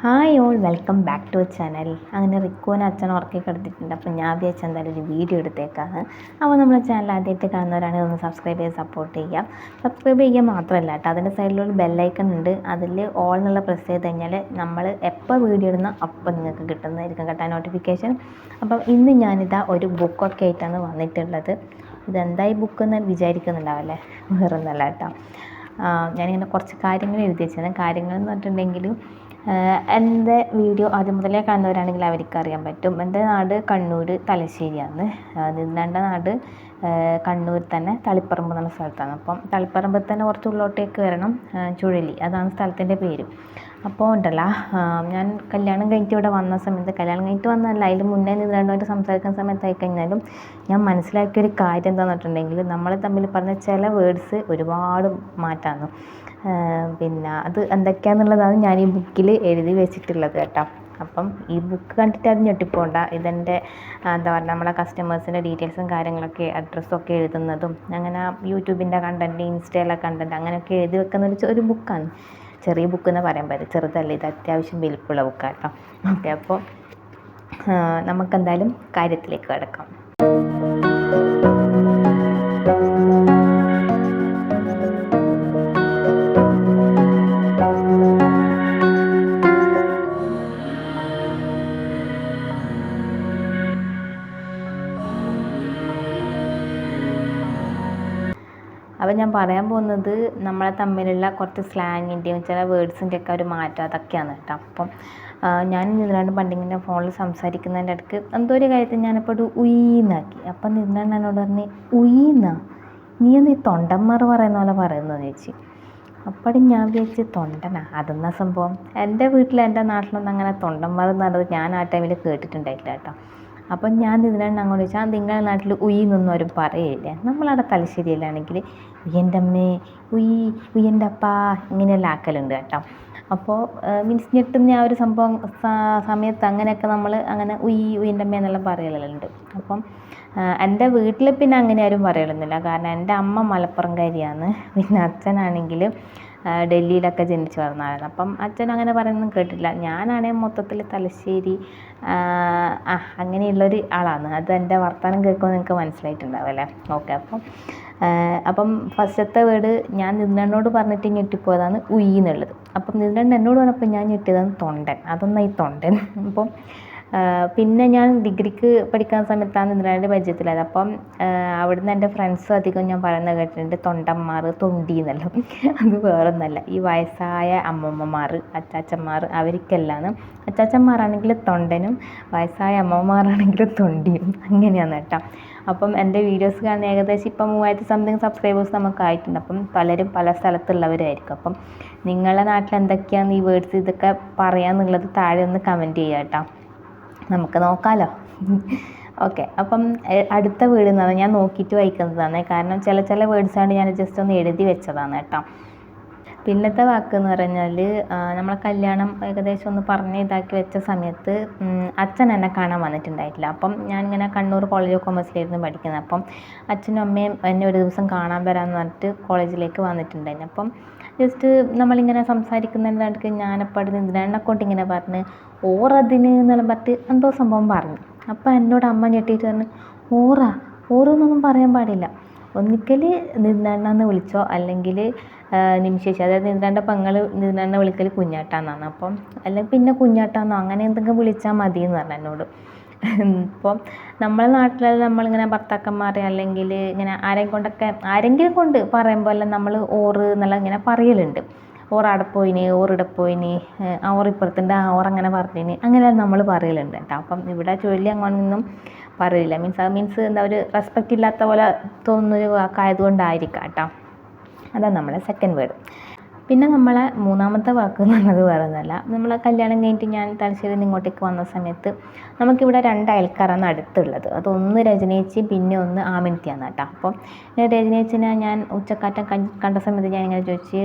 Hi all welcome back to channel അങ്ങനെ റിക്കോനെ അച്ഛൻ ഉറക്കി കിടത്തിയിട്ടുണ്ട് അപ്പോൾ ഞാൻ വിചാരിച്ച എന്തായാലും ഒരു വീഡിയോ എടുത്തേക്കാണ് അപ്പോൾ നമ്മുടെ ചാനൽ ആദ്യമായിട്ട് കാണുന്നവരാണെങ്കിൽ ഒന്ന് സബ്സ്ക്രൈബ് ചെയ്ത് സപ്പോർട്ട് ചെയ്യാം സബ്സ്ക്രൈബ് ചെയ്യുക മാത്രമല്ല കേട്ടോ. അതിന്റെ സൈഡിലൊരു ബെല്ലൈക്കൺ ഉണ്ട്. അതിൽ ഓൾ എന്നുള്ള പ്രസ് ചെയ്ത് കഴിഞ്ഞാൽ നമ്മൾ എപ്പോൾ വീഡിയോ ഇടുന്ന അപ്പോൾ നിങ്ങൾക്ക് കിട്ടുന്നതായിരിക്കും കേട്ടോ നോട്ടിഫിക്കേഷൻ അപ്പം ഇന്ന് ഞാനിതാ ഒരു ബുക്കൊക്കെ ആയിട്ടാണ് വന്നിട്ടുള്ളത്. ഇതെന്തായി ബുക്ക് എന്ന് വിചാരിക്കുന്നുണ്ടാവല്ലേ? വേറൊന്നല്ല കേട്ടോ. ഞാനിങ്ങനെ കുറച്ച് കാര്യങ്ങൾ എഴുതി വെച്ചത് കാര്യങ്ങൾ എന്ന് പറഞ്ഞിട്ടുണ്ടെങ്കിൽ എന്റെ വീഡിയോ ആദ്യം മുതലേ കാണുന്നവരാണെങ്കിൽ അവർക്ക് അറിയാൻ പറ്റും. എന്റെ നാട് കണ്ണൂർ തലശ്ശേരിയാണ്. നിന്നേണ്ട നാട് കണ്ണൂർ തന്നെ തളിപ്പറമ്പ് എന്ന സ്ഥലത്താണ്. അപ്പം തളിപ്പറമ്പിൽ തന്നെ കുറച്ച് ഉള്ളോട്ടേക്ക് വരണം. ചുഴലി അതാണ് സ്ഥലത്തിന്റെ പേര്. അപ്പോൾ ഉണ്ടല്ലോ ഞാൻ കല്യാണം കഴിഞ്ഞിട്ട് ഇവിടെ വന്ന സമയത്ത് കല്യാണം കഴിഞ്ഞിട്ട് വന്നതല്ല അതിൽ മുന്നേ നിന്നുകൊണ്ടുമായിട്ട് സംസാരിക്കുന്ന സമയത്തായി കഴിഞ്ഞാലും ഞാൻ മനസ്സിലാക്കിയ ഒരു കാര്യം എന്താണെന്ന് വെച്ചിട്ടുണ്ടെങ്കിൽ നമ്മൾ തമ്മിൽ പറഞ്ഞ ചില വേർഡ്സ് ഒരുപാട് മാറ്റാന്ന്. പിന്നെ അത് എന്തൊക്കെയാണെന്നുള്ളതാണ് ഞാൻ ഈ ബുക്കിൽ എഴുതി വെച്ചിട്ടുള്ളത് കേട്ടോ. അപ്പം ഈ ബുക്ക് കണ്ടിട്ട് അത് ഞെട്ടിപ്പോണ്ട. ഇതെന്റെ എന്താ പറയുക നമ്മളെ കസ്റ്റമേഴ്സിന്റെ ഡീറ്റെയിൽസും കാര്യങ്ങളൊക്കെ അഡ്രസ്സൊക്കെ എഴുതുന്നതും അങ്ങനെ യൂട്യൂബിന്റെ കണ്ടന്റ് ഇൻസ്റ്റയിലെ കണ്ടന്റ് അങ്ങനെയൊക്കെ എഴുതി വെക്കുന്ന ഒരു ഒരു ബുക്കാണ് ചെറിയ ബുക്ക് എന്ന് പറയാൻ പറ്റും ചെറുതല്ല. ഇത് അത്യാവശ്യം വലിപ്പമുള്ള കേട്ടോ. ഓക്കെ അപ്പോൾ നമുക്കെന്തായാലും കാര്യത്തിലേക്ക് കിടക്കാം. അപ്പോൾ ഞാൻ പറയാൻ പോകുന്നത് നമ്മളെ തമ്മിലുള്ള കുറച്ച് സ്ലാങ്ങിന്റെയും ചില വേർഡ്സിന്റെ ഒക്കെ ഒരു മാറ്റം. അതൊക്കെയാണ് കേട്ടോ. അപ്പം ഞാൻ നിന്നാണ്ട് പണ്ടിങ്ങനെ ഫോണിൽ സംസാരിക്കുന്നതിന്റെ ഇടയ്ക്ക് എന്തോ ഒരു കാര്യത്തിൽ ഞാനിപ്പോൾ ഒരു ഉയ്യെന്നാക്കി അപ്പം നിന്നാണ്ട് എന്നോട് പറഞ്ഞ് ഉയ്ന്നാ നീ ഒന്ന് ഈ തൊണ്ടന്മാർ പറയുന്ന പോലെ പറയുന്നത് ചേച്ചി അപ്പോഴും ഞാൻ വിചാരിച്ച് തൊണ്ടനാ? അതെന്നാ സംഭവം? എന്റെ വീട്ടിൽ എന്റെ നാട്ടിലൊന്നും അങ്ങനെ തൊണ്ടന്മാർ എന്ന് പറയുന്നത് ഞാൻ ആ ടൈമിൽ കേട്ടിട്ടുണ്ടായിട്ടില്ല കേട്ടോ. അപ്പം ഞാൻ ഇതിനാണ് അങ്ങോട്ട് ചോദിച്ചാൽ നിങ്ങളുടെ നാട്ടിൽ ഉയ് എന്നൊന്നും ആരും പറയില്ല? നമ്മളവിടെ തലശ്ശേരിയിലാണെങ്കിൽ ഉയ്യന്റെ അമ്മേ ഉയ് ഉയ്യന്റെ അപ്പാ ഇങ്ങനെയെല്ലാം ആക്കലുണ്ട് കേട്ടോ. അപ്പോൾ മീൻസ് ഞെട്ടുന്ന ആ ഒരു സംഭവം സമയത്ത് അങ്ങനെയൊക്കെ നമ്മൾ അങ്ങനെ ഉയ് ഉയ്യന്റെ അമ്മ എന്നെല്ലാം പറയലുണ്ട്. അപ്പം എന്റെ വീട്ടിൽ പിന്നെ അങ്ങനെ ആരും പറയലൊന്നുമില്ല. കാരണം എന്റെ അമ്മ മലപ്പുറംകാരിയാണ്. പിന്നെ അച്ഛനാണെങ്കിൽ ഡൽഹിയിലൊക്കെ ജനിച്ചു വളർന്നതാണ് അപ്പം അച്ഛൻ അങ്ങനെ പറയുന്നൊന്നും കേട്ടില്ല ഞാനാണെങ്കിൽ മൊത്തത്തിൽ തലശ്ശേരി അങ്ങനെയുള്ളൊരു ആളാണ്. അത് എന്റെ വർത്തമാനം കേൾക്കുമ്പോൾ നിങ്ങൾക്ക് മനസ്സിലായിട്ടുണ്ടാവും അല്ലേ ഓക്കെ അപ്പം അപ്പം ഫസ്റ്റത്തെ വേർഡ് ഞാൻ നിന്നണ്ണോട് പറഞ്ഞിട്ട് ഞെട്ടിപ്പോയതാണ് ഉയ്യെന്നുള്ളത് അപ്പം നിന്നണ്ണ എന്നോട് പറഞ്ഞപ്പോൾ ഞാൻ ഞെട്ടിയതാണ് തൊണ്ടൻ. അതൊന്നായി തൊണ്ടൻ. അപ്പം പിന്നെ ഞാൻ ഡിഗ്രിക്ക് പഠിക്കുന്ന സമയത്താണ് നിന്നയുടെ പരിചയത്തിലായത്. അപ്പം അവിടുന്ന് എന്റെ ഫ്രണ്ട്സ് അധികം ഞാൻ പറയുന്നത് കേട്ടിട്ടുണ്ട് തൊണ്ടന്മാർ തൊണ്ടി എന്നെല്ലാം. അത് വേറൊന്നല്ല. ഈ വയസ്സായ അമ്മമ്മമാർ അച്ചാച്ചന്മാർ അവർക്കെല്ലാം അച്ചാച്ചന്മാരാണെങ്കിൽ തൊണ്ടനും വയസ്സായ അമ്മമാരാണെങ്കിൽ തൊണ്ടിയും. അങ്ങനെയാണ് കേട്ടോ. അപ്പം എന്റെ വീഡിയോസ് കാണുന്ന ഏകദേശം ഇപ്പം മൂവായിരത്തി സംതിങ് സബ്സ്ക്രൈബേഴ്സ് നമുക്ക് ആയിട്ടുണ്ട് അപ്പം പലരും പല സ്ഥലത്തുള്ളവരായിരിക്കും. അപ്പം നിങ്ങളുടെ നാട്ടിൽ എന്തൊക്കെയാണ് ഈ വേർഡ്സ് ഇതൊക്കെ പറയാന്നുള്ളത് താഴെ ഒന്ന് കമന്റ് ചെയ്യാം കേട്ടോ. നമുക്ക് നോക്കാമല്ലോ ഓക്കെ അപ്പം അടുത്ത വീട് എന്ന് പറഞ്ഞാൽ ഞാൻ നോക്കിയിട്ട് വായിക്കുന്നതാണ്. കാരണം ചില ചില വേർഡ്സാണ് ഞാൻ ജസ്റ്റ് ഒന്ന് എഴുതി വെച്ചതാണ് കേട്ടോ. പിന്നത്തെ വാക്ക് എന്ന് പറഞ്ഞാൽ നമ്മളെ കല്യാണം ഏകദേശം ഒന്ന് പറഞ്ഞ് ഇതാക്കി വെച്ച സമയത്ത് അച്ഛൻ എന്നെ കാണാൻ വന്നിട്ടുണ്ടായിട്ടില്ല. അപ്പം ഞാൻ ഇങ്ങനെ കണ്ണൂർ കോളേജ് ഓഫ് കൊമേഴ്സിലായിരുന്നു പഠിക്കുന്നത്. അപ്പം അച്ഛനും അമ്മയും എന്നെ ഒരു ദിവസം കാണാൻ വരാമെന്ന് പറഞ്ഞിട്ട് കോളേജിലേക്ക് വന്നിട്ടുണ്ടായിരുന്നു. അപ്പം ജസ്റ്റ് നമ്മളിങ്ങനെ സംസാരിക്കുന്നതിനിടയ്ക്ക് ഞാനപ്പോൾ അവിടെ എന്തിനാണ് ഇങ്ങനെ പറഞ്ഞ് ഓറതിന് എന്നെല്ലാം പറഞ്ഞിട്ട് എന്തോ സംഭവം പറഞ്ഞു. അപ്പം എന്നോട് അമ്മ ഞെട്ടിയിട്ട് പറഞ്ഞു ഓറ ഓറെന്നൊന്നും പറയാൻ പാടില്ല. ഒന്നിക്കൽ നിന്നെണ്ണെന്ന് വിളിച്ചോ? അല്ലെങ്കിൽ നിമിഷേച്ചി അതായത് നിന്നാണ്ട പെങ്ങൾ നിന്നണ്ണ വിളിക്കൽ കുഞ്ഞാട്ടാന്നാണ്. അപ്പം അല്ലെങ്കിൽ പിന്നെ കുഞ്ഞാട്ടാന്നോ അങ്ങനെ എന്തെങ്കിലും വിളിച്ചാൽ മതി എന്ന് പറഞ്ഞു എന്നോട്. ഇപ്പം നമ്മളെ നാട്ടിലെല്ലാം നമ്മളിങ്ങനെ ഭർത്താക്കന്മാരെ അല്ലെങ്കിൽ ഇങ്ങനെ ആരെയും കൊണ്ടൊക്കെ ആരെങ്കിലും കൊണ്ട് പറയുമ്പോൾ എല്ലാം നമ്മൾ ഓറ് എന്നെല്ലാം ഇങ്ങനെ പറയലുണ്ട്. ഓർ അവിടെ പോയിന് ഓറിടെ പോയിന് ആ ഓർ ഇപ്പുറത്തുണ്ട് ആ ഓർ അങ്ങനെ പറഞ്ഞിന്. അങ്ങനെയെല്ലാം നമ്മൾ പറയലുണ്ട് കേട്ടോ. അപ്പം ഇവിടെ ചൊല്ലി അങ്ങോട്ടൊന്നും പറയില്ല. മീൻസ് അത് മീൻസ് എന്താ ഒരു റെസ്പെക്റ്റ് ഇല്ലാത്ത പോലെ തോന്നുന്നൊരു വാക്കായത് കൊണ്ടായിരിക്കാം കേട്ടോ. അതാണ് നമ്മളെ സെക്കൻഡ് വേർഡ് പിന്നെ നമ്മളെ മൂന്നാമത്തെ വാക്ക് എന്ന് പറഞ്ഞത് വേറെ ഒന്നുമല്ല നമ്മൾ കല്യാണം കഴിഞ്ഞിട്ട് ഞാൻ തലശ്ശേരിയിൽ ഇങ്ങോട്ടേക്ക് വന്ന സമയത്ത് നമുക്കിവിടെ രണ്ട് അയൽക്കാരാണ് അടുത്തുള്ളത് അതൊന്ന് രജനേച്ചി പിന്നെ ഒന്ന് ആമിനിത്തിയാണ് കേട്ടോ. അപ്പോൾ രജനേച്ചിനെ ഞാൻ ഉച്ചക്കാറ്റം കണ്ട സമയത്ത് ഞാൻ ഇങ്ങനെ ചോദിച്ച്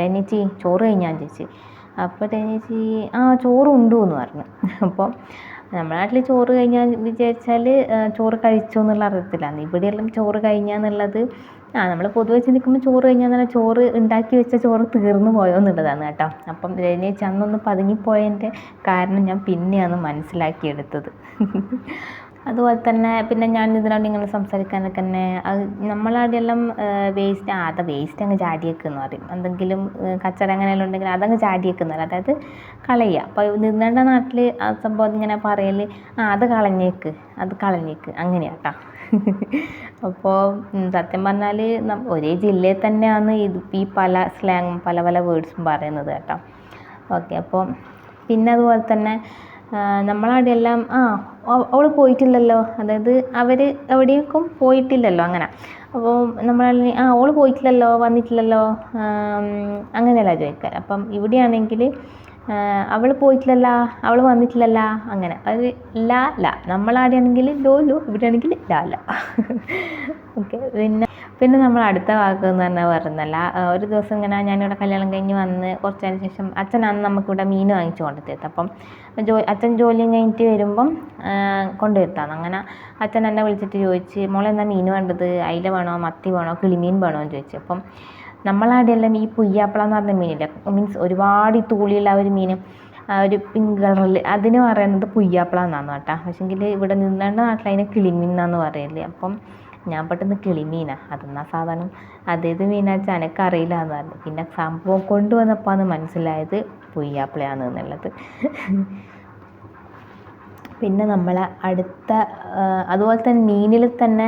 രജനേച്ചി ചോറ് കഴിഞ്ഞാൽ ചോദിച്ചു. അപ്പോൾ രജനേച്ചി ആ ചോറുണ്ടു എന്ന് പറഞ്ഞു. അപ്പോൾ നമ്മുടെ നാട്ടിൽ ചോറ് കഴിഞ്ഞാൽ വിചാരിച്ചാൽ ചോറ് കഴിച്ചോ എന്നുള്ള അർത്ഥത്തിലാണ് ഇവിടെയെല്ലാം ചോറ് കഴിഞ്ഞാന്നുള്ളത് ആ നമ്മൾ പൊതുവെ ചിന്തിക്കുമ്പോൾ ചോറ് കഴിഞ്ഞാൽ തന്നെ ചോറ് ഉണ്ടാക്കി വെച്ച ചോറ് തീർന്നു പോയോ എന്നുള്ളതാണ് കേട്ടോ. അപ്പം രജനീച്ച് അന്നൊന്ന് പതുങ്ങിപ്പോയതിന്റെ കാരണം ഞാൻ പിന്നെയാണ് മനസ്സിലാക്കിയെടുത്തത്. അതുപോലെ തന്നെ പിന്നെ ഞാൻ ഇതിനോട് ഇങ്ങനെ സംസാരിക്കാനൊക്കെ തന്നെ അത് വേസ്റ്റ് ആ അത് വേസ്റ്റ് അങ്ങ് ചാടിയേക്കെന്ന് പറയും. എന്തെങ്കിലും കച്ചറ അങ്ങനെയെല്ലാം ഉണ്ടെങ്കിൽ അതങ്ങ് ചാടിയേക്കെന്ന് പറയും. അതായത് കളയുക. അപ്പോൾ നിങ്ങളുടെ നാട്ടിൽ ആ സംഭവം ഇങ്ങനെ പറയൽ ആ അത് കളഞ്ഞേക്ക് അത് കളഞ്ഞേക്ക്. അങ്ങനെയാണ് കേട്ടോ അപ്പോൾ സത്യം പറഞ്ഞാൽ ഒരേ ജില്ലയിൽ തന്നെയാണ് ഇത് ഈ പല സ്ലാങ്ങും പല പല വേർഡ്സും പറയുന്നത് കേട്ടോ. ഓക്കെ അപ്പോൾ പിന്നെ അതുപോലെ തന്നെ നമ്മളവിടെയെല്ലാം ആ അവൾ പോയിട്ടില്ലല്ലോ. അതായത് അവർ എവിടേക്കും പോയിട്ടില്ലല്ലോ അങ്ങനെ. അപ്പോൾ നമ്മൾ ആ ഓൾ പോയിട്ടില്ലല്ലോ വന്നിട്ടില്ലല്ലോ അങ്ങനെയല്ല ചോദിക്കുക അപ്പം ഇവിടെയാണെങ്കിൽ അവൾ പോയിട്ടില്ലല്ല അവൾ വന്നിട്ടില്ലല്ല അങ്ങനെ. അത് ലാ ല. നമ്മളാടെയാണെങ്കിൽ ലോ ലോ. ഇവിടെയാണെങ്കിൽ ലാ ല. ഓക്കെ പിന്നെ പിന്നെ നമ്മൾ അടുത്ത വാക്ക് എന്ന് പറഞ്ഞാൽ പറയുന്നല്ല ഒരു ദിവസം ഇങ്ങനെ ഞാനിവിടെ കല്യാണം കഴിഞ്ഞ് വന്ന് കുറച്ചതിന് ശേഷം അച്ഛനാണ് നമുക്കിവിടെ മീൻ വാങ്ങിച്ചു കൊണ്ടുത്തരുന്നത് അപ്പം ജോ അച്ഛൻ ജോലിയും കഴിഞ്ഞിട്ട് വരുമ്പം കൊണ്ടുവരുത്താണ് അങ്ങനെ അച്ഛൻ എന്നെ വിളിച്ചിട്ട് ചോദിച്ച് മോളെ എന്നാ മീൻ വേണ്ടത്? അയില വേണോ? മത്തി വേണോ? കിളിമീൻ വേണോ? എന്ന് ചോദിച്ചു. അപ്പം നമ്മളവിടെയെല്ലാം ഈ പുയ്യാപ്പള എന്ന് പറഞ്ഞ മീനില്ല മീൻസ് ഒരുപാട് ഈ തൂളിയുള്ള ഒരു മീൻ ഒരു പിങ്ക് കളറിൽ അതിന് പറയുന്നത് പുയ്യാപ്പള എന്നാണ് കേട്ടോ. പക്ഷേങ്കിൽ ഇവിടെ നിന്നേണ്ട നാട്ടിൽ അതിനെ കിളിമീൻ എന്നാണ് പറയൽ. അപ്പം ഞാൻ പെട്ടെന്ന് കിളിമീനാണ് അതെന്നാ സാധനം? അതേത് മീനാച്ചാൽ എനക്കറിയില്ല എന്ന് പറഞ്ഞു പിന്നെ സംഭവം കൊണ്ടുവന്നപ്പോഴാണ് മനസ്സിലായത് പുയ്യാപ്പിളയാണ് എന്നുള്ളത്. പിന്നെ നമ്മളെ അടുത്ത അതുപോലെ തന്നെ മീനിൽ തന്നെ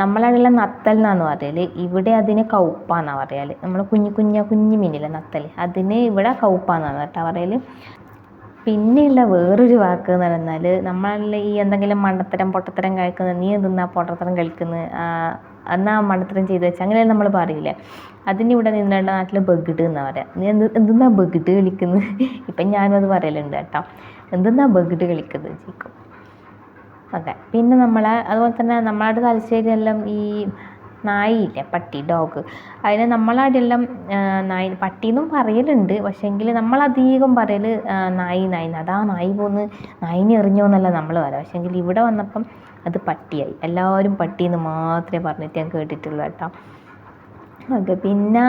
നമ്മളവിടെയുള്ള നത്തൽ എന്നാണ് പറയൽ ഇവിടെ അതിന് കൗപ്പാന്നാണ് പറയൽ നമ്മൾ കുഞ്ഞു കുഞ്ഞ കുഞ്ഞു മീനിലെ നത്തൽ അതിന് ഇവിടെ കൗപ്പാന്നാണ് കേട്ടോ പറയൽ പിന്നെയുള്ള വേറൊരു വാക്ക് എന്ന് പറഞ്ഞാൽ നമ്മളിൽ ഈ എന്തെങ്കിലും മണ്ടത്തരം പൊട്ടത്തരം കഴിക്കുന്നത് നീ എന്തിന്നാ പൊട്ടത്തരം കഴിക്കുന്നത് എന്നാ മണ്ടത്തരം ചെയ്ത് വെച്ചാൽ അങ്ങനെ നമ്മൾ പറയില്ലേ. അതിന് ഇവിടെ നിങ്ങളുടെ നാട്ടിൽ ബഗിഡ് എന്നാ പറയാ. നീ എന്ത് എന്തെന്നാ ബഗിഡ് കളിക്കുന്നത് ഇപ്പം ഞാനും അത് പറയലുണ്ട് കേട്ടോ. എന്തെന്നാ ബഗിഡ് കളിക്കുന്നത്? ചോദിക്കും. ഓക്കെ. പിന്നെ നമ്മളെ അതുപോലെ തന്നെ നമ്മളുടെ തലശ്ശേരിയെല്ലാം ഈ നായില്ലേ പട്ടി ഡോഗ് അതിനെ നമ്മളവിടെയെല്ലാം നായി പട്ടീന്നും പറയലുണ്ട്. പക്ഷേങ്കിൽ നമ്മളധികം പറയൽ നായി നായി അതാ നായി പോന്ന് നായിനെ എറിഞ്ഞോന്നല്ല നമ്മൾ പറയാം. പക്ഷേങ്കിൽ ഇവിടെ വന്നപ്പം അത് പട്ടിയായി. എല്ലാവരും പട്ടീന്ന് മാത്രമേ പറഞ്ഞിട്ട് ഞാൻ കേട്ടിട്ടുള്ളൂ കേട്ടോ. ഓക്കെ പിന്നെ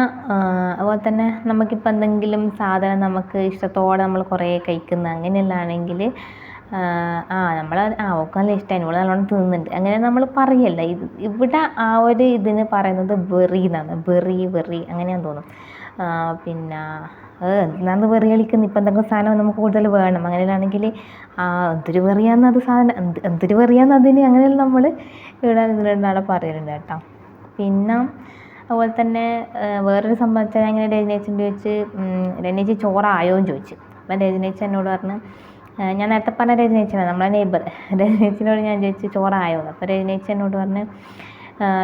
അതുപോലെ തന്നെ നമുക്കിപ്പോൾ എന്തെങ്കിലും സാധനം നമുക്ക് ഇഷ്ടത്തോടെ നമ്മൾ കുറേ കഴിക്കുന്ന അങ്ങനെയെല്ലാം ആണെങ്കിൽ ആ നമ്മൾ ആ ഓൾക്ക് നല്ല ഇഷ്ടമായി ഓൾ നല്ലോണം തിന്നുന്നുണ്ട്. അങ്ങനെ നമ്മൾ പറയല്ല ഇത് ഇവിടെ ആ ഒരു ഇതിന് പറയുന്നത് വെറി എന്നാണ്. വെറി വെറി അങ്ങനെയാന്ന് തോന്നുന്നു പിന്നെ എന്താണ് വെറി കളിക്കുന്നത്? ഇപ്പം എന്തെങ്കിലും സാധനം നമുക്ക് കൂടുതൽ വേണം. അങ്ങനെയാണെങ്കിൽ ആ എന്തൊരു വെറിയാന്ന് അത് സാധനം എന്ത് എന്തൊരു വെറിയാന്ന് അതിന് അങ്ങനെയെല്ലാം നമ്മൾ ഇവിടെ രണ്ടാളെ പറയലുണ്ട് കേട്ടോ. പിന്നെ അതുപോലെ തന്നെ വേറൊരു സംഭവം വെച്ചാൽ ഞാൻ ഇങ്ങനെ രജനീച്ചിന്റെ ചോദിച്ച് രജനേച്ചി ചോറായോ എന്ന് ചോദിച്ചു. അപ്പം രജനേച്ചി എന്നോട് പറഞ്ഞു ഞാൻ നേരത്തെ പറഞ്ഞ രജനീച്ചനെ നമ്മളെ നെയ്ബർ രജനീച്ചിനോട് ഞാൻ ചോദിച്ചു ചോറായോ അപ്പോൾ രജനീച്ചി എന്നോട് പറഞ്ഞ്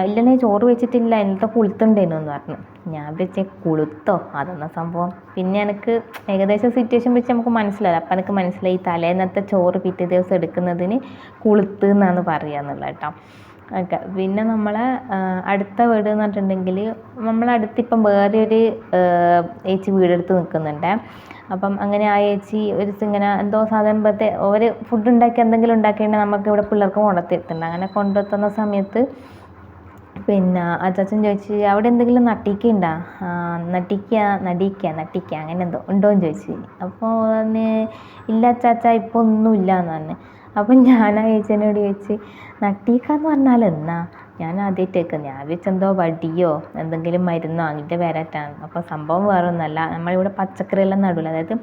ഇല്ല നീ ചോറ് വെച്ചിട്ടില്ല ഇന്നത്തെ കുളുത്തുണ്ടേനു എന്ന് പറഞ്ഞു. ഞാൻ വെച്ച കുളുത്തോ? അതെന്നാ സംഭവം? പിന്നെ എനിക്ക് ഏകദേശം സിറ്റുവേഷൻ വെച്ച് നമുക്ക് മനസ്സിലായി. അപ്പം എനിക്ക് മനസ്സിലായി തലേന്നത്തെ ചോറ് പിറ്റേ ദിവസം എടുക്കുന്നതിന് കുളുത്ത് എന്നാണ് പറയുക എന്നുള്ളത് കേട്ടോ. ഓക്കെ. പിന്നെ നമ്മളെ അടുത്ത വീട് എന്ന് പറഞ്ഞിട്ടുണ്ടെങ്കിൽ നമ്മളടുത്ത് ഇപ്പം വേറെ ഒരു ഏച്ചി വീടെടുത്ത് നിൽക്കുന്നുണ്ട് അപ്പം അങ്ങനെ ആ ഏച്ചി ഒരു ഇങ്ങനെ എന്തോ സാധനം പറ്റേ അവർ ഫുഡ് ഉണ്ടാക്കി എന്തെങ്കിലും ഉണ്ടാക്കിയിട്ടുണ്ടെങ്കിൽ നമുക്ക് ഇവിടെ പിള്ളേർക്ക് കൊണ്ടുത്തരുത്തുണ്ട് അങ്ങനെ കൊണ്ടുവത്തുന്ന സമയത്ത് പിന്നെ അച്ചാച്ചൻ ചോദിച്ച് അവിടെ എന്തെങ്കിലും നട്ടിക്ക ഉണ്ടോ? നട്ടിക്ക നടിക്ക നട്ടിക്ക അങ്ങനെ എന്തോ ഉണ്ടോ എന്ന് ചോദിച്ചു അപ്പോൾ ഇല്ല അച്ചാച്ച ഇപ്പോൾ ഒന്നുമില്ല എന്ന് പറഞ്ഞു. അപ്പം ഞാൻ ആ ഏച്ചനോട് ചോദിച്ച് നട്ടീക്ക എന്ന് പറഞ്ഞാൽ എന്നാ? ഞാൻ ആദ്യമായിട്ട് കേൾക്കുന്നത് ഞാൻ വെച്ചെന്തോ വടിയോ എന്തെങ്കിലും മരുന്നോ അങ്ങനത്തെ വരട്ടാണ് അപ്പോൾ സംഭവം വേറെ ഒന്നല്ല നമ്മളിവിടെ പച്ചക്കറിയെല്ലാം നടൂല. അതായത്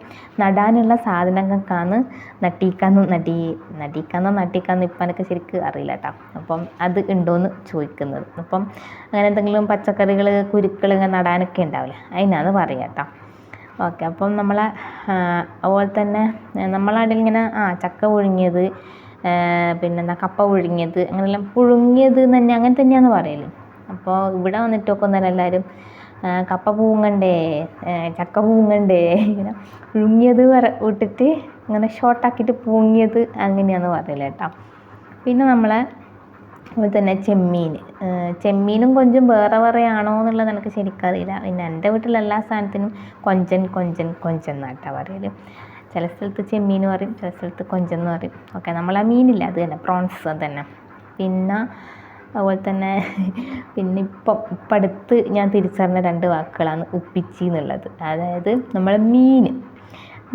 നടാനുള്ള സാധനങ്ങൾക്കാണ് നട്ടീക്കാന്ന് നടി നടിക്കാന്നോ നട്ടീക്കാന്നോ ഇപ്പം എനിക്ക് ശരിക്ക് അറിയില്ല കേട്ടോ അപ്പം അത് ഉണ്ടോയെന്ന് ചോദിക്കുന്നത്. അപ്പം അങ്ങനെ എന്തെങ്കിലും പച്ചക്കറികൾ കുരുക്കൾ ഇങ്ങനെ നടാനൊക്കെ ഉണ്ടാവില്ലേ? അതിനാന്ന് പറയാം കേട്ടോ ഓക്കെ അപ്പം നമ്മൾ ആ, അതുപോലെ തന്നെ നമ്മളവിടെ ഇങ്ങനെ ആ ചക്ക പുഴുങ്ങിയത് പിന്നെ പിന്നെന്താ കപ്പ പുഴുങ്ങിയത് അങ്ങനെയെല്ലാം പുഴുങ്ങിയത് എന്ന് തന്നെ അങ്ങനെ തന്നെയാണ് പറയൽ അപ്പോൾ ഇവിടെ വന്നിട്ടൊക്കെ ഒന്നല്ല എല്ലാവരും കപ്പ പൂങ്ങണ്ടേ ചക്ക പൂങ്ങണ്ടേ ഇങ്ങനെ പുഴുങ്ങിയത് പറ വിട്ടിട്ട് ഇങ്ങനെ ഷോർട്ടാക്കിയിട്ട് പൂങ്ങിയത് അങ്ങനെയാണ് പറയൽ കേട്ടോ. പിന്നെ നമ്മളെ അതുപോലെ തന്നെ ചെമ്മീൻ. ചെമ്മീനും കൊഞ്ചും വേറെ വേറെ ആണോ എന്നുള്ളത് എനിക്ക് ശരിക്കും അറിയില്ല. പിന്നെ എന്റെ വീട്ടിൽ എല്ലാ സാധനത്തിനും കൊഞ്ചൻ കൊഞ്ചൻ കൊഞ്ചൻ എന്നാട്ടാ പറയൽ. ചില സ്ഥലത്ത് ചെമ്മീൻ പറയും ചില സ്ഥലത്ത് കൊഞ്ചൻ എന്ന് പറയും. ഓക്കെ നമ്മൾ ആ മീനില്ല അത് തന്നെ പ്രോൺസ് അത് തന്നെ. പിന്നെ അതുപോലെ തന്നെ പിന്നെ ഇപ്പം ഇപ്പം അടുത്ത് ഞാൻ തിരിച്ചറിഞ്ഞ രണ്ട് വാക്കുകളാണ് ഉപ്പിച്ചി എന്നുള്ളത്. അതായത് നമ്മൾ മീൻ.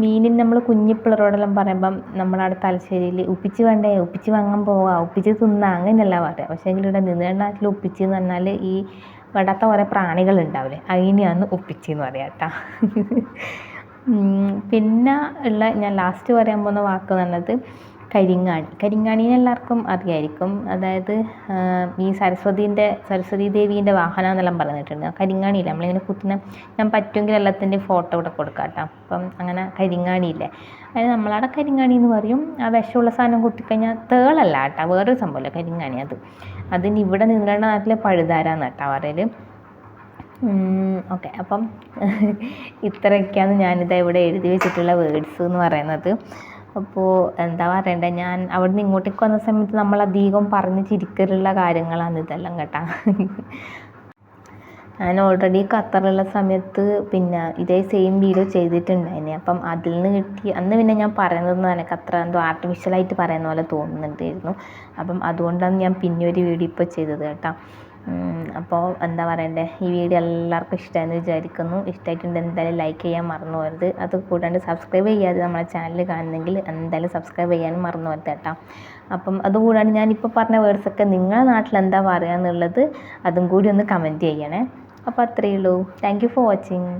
മീനിന് നമ്മൾ കുഞ്ഞിപ്പിള്ളറോടെല്ലാം പറയുമ്പം നമ്മളവിടെ തലശ്ശേരിയിൽ ഉപ്പിച്ച് വേണ്ടേ? ഉപ്പിച്ച് വാങ്ങാൻ പോവാ. ഉപ്പിച്ച് തിന്നാ. അങ്ങനെയല്ല പറയുക പക്ഷേ എങ്കിൽ ഇവിടെ നീന്തേണ്ട നാട്ടിൽ ഉപ്പിച്ച് എന്ന് പറഞ്ഞാൽ ഈ വെടാത്ത കുറേ പ്രാണികൾ ഉണ്ടാവില്ലേ അതിനെയാണ് ഉപ്പിച്ച് എന്ന് പറയുക കേട്ടോ. പിന്നെ ഉള്ള ഞാൻ ലാസ്റ്റ് പറയാൻ പോകുന്ന വാക്ക് എന്ന് പറഞ്ഞത് കരിങ്ങാണി. കരിങ്ങാണീനെ എല്ലാവർക്കും അറിയായിരിക്കും. അതായത് ഈ സരസ്വതീന്റെ സരസ്വതി ദേവീന്റെ വാഹനം എന്നെല്ലാം പറഞ്ഞിട്ടുണ്ട്. കരിങ്ങാണിയില്ല? നമ്മളിങ്ങനെ കുത്തുന്ന ഞാൻ പറ്റുമെങ്കിൽ എല്ലാത്തിന്റെയും ഫോട്ടോ ഇവിടെ കൊടുക്കാം കേട്ടോ അപ്പം അങ്ങനെ കരിങ്ങാണിയില്ലേ? അതായത് നമ്മളവിടെ കരിങ്ങാണി എന്ന് പറയും. ആ വിഷമുള്ള സാധനം കുത്തിക്കഴിഞ്ഞാൽ തേളല്ല കേട്ടോ. വേറൊരു സംഭവമല്ല കരിങ്ങാണി അത്. അതിന് ഇവിടെ നിങ്ങളുടെ നാട്ടിലെ പഴുതാരാന്ന് കേട്ടോ പറയൽ ഓക്കെ. അപ്പം ഇത്രയൊക്കെയാണ് ഞാനിതാ ഇവിടെ എഴുതി വെച്ചിട്ടുള്ള വേർഡ്സ് എന്ന് പറയുന്നത്. അപ്പോൾ എന്താ പറയണ്ടേ ഞാൻ അവിടെ നിന്ന് ഇങ്ങോട്ടേക്ക് വന്ന സമയത്ത് നമ്മൾ അധികം പറഞ്ഞ് ചിരിക്കലുള്ള കാര്യങ്ങളാണ് ഇതെല്ലാം കേട്ടാ. ഞാൻ ഓൾറെഡി ഖത്തറുള്ള സമയത്ത് പിന്നെ ഇതേ സെയിം വീഡിയോ ചെയ്തിട്ടുണ്ടായിന്. അപ്പം അതിൽ നിന്ന് കിട്ടി അന്ന് പിന്നെ ഞാൻ പറയുന്നതെന്ന് എനിക്ക് അത്ര എന്തോ ആർട്ടിഫിഷ്യലായിട്ട് പറയുന്ന പോലെ തോന്നുന്നുണ്ടായിരുന്നു. അപ്പം അതുകൊണ്ടാണ് ഞാൻ പിന്നെ ഒരു വീഡിയോ ഇപ്പോൾ ചെയ്തത് കേട്ടോ. അപ്പോൾ എന്താ പറയണ്ടേ? ഈ വീഡിയോ എല്ലാവർക്കും ഇഷ്ടമായെന്ന് വിചാരിക്കുന്നു. ഇഷ്ടമായിട്ടുണ്ട് എന്തായാലും ലൈക്ക് ചെയ്യാൻ മറന്നു പോകരുത്. അത് കൂടാണ്ട് സബ്സ്ക്രൈബ് ചെയ്യാതെ നമ്മളെ ചാനൽ കാണുന്നെങ്കിൽ എന്തായാലും സബ്സ്ക്രൈബ് ചെയ്യാനും മറന്നു പോകരുത് കേട്ടോ. അപ്പം അതുകൂടാണ്ട് ഞാനിപ്പോൾ പറഞ്ഞ വേർഡ്സൊക്കെ നിങ്ങളുടെ നാട്ടിൽ എന്താ പറയുക എന്നുള്ളത് അതും കൂടി ഒന്ന് കമന്റ് ചെയ്യണേ. അപ്പോൾ അത്രയേ ഉള്ളൂ. Thank you for watching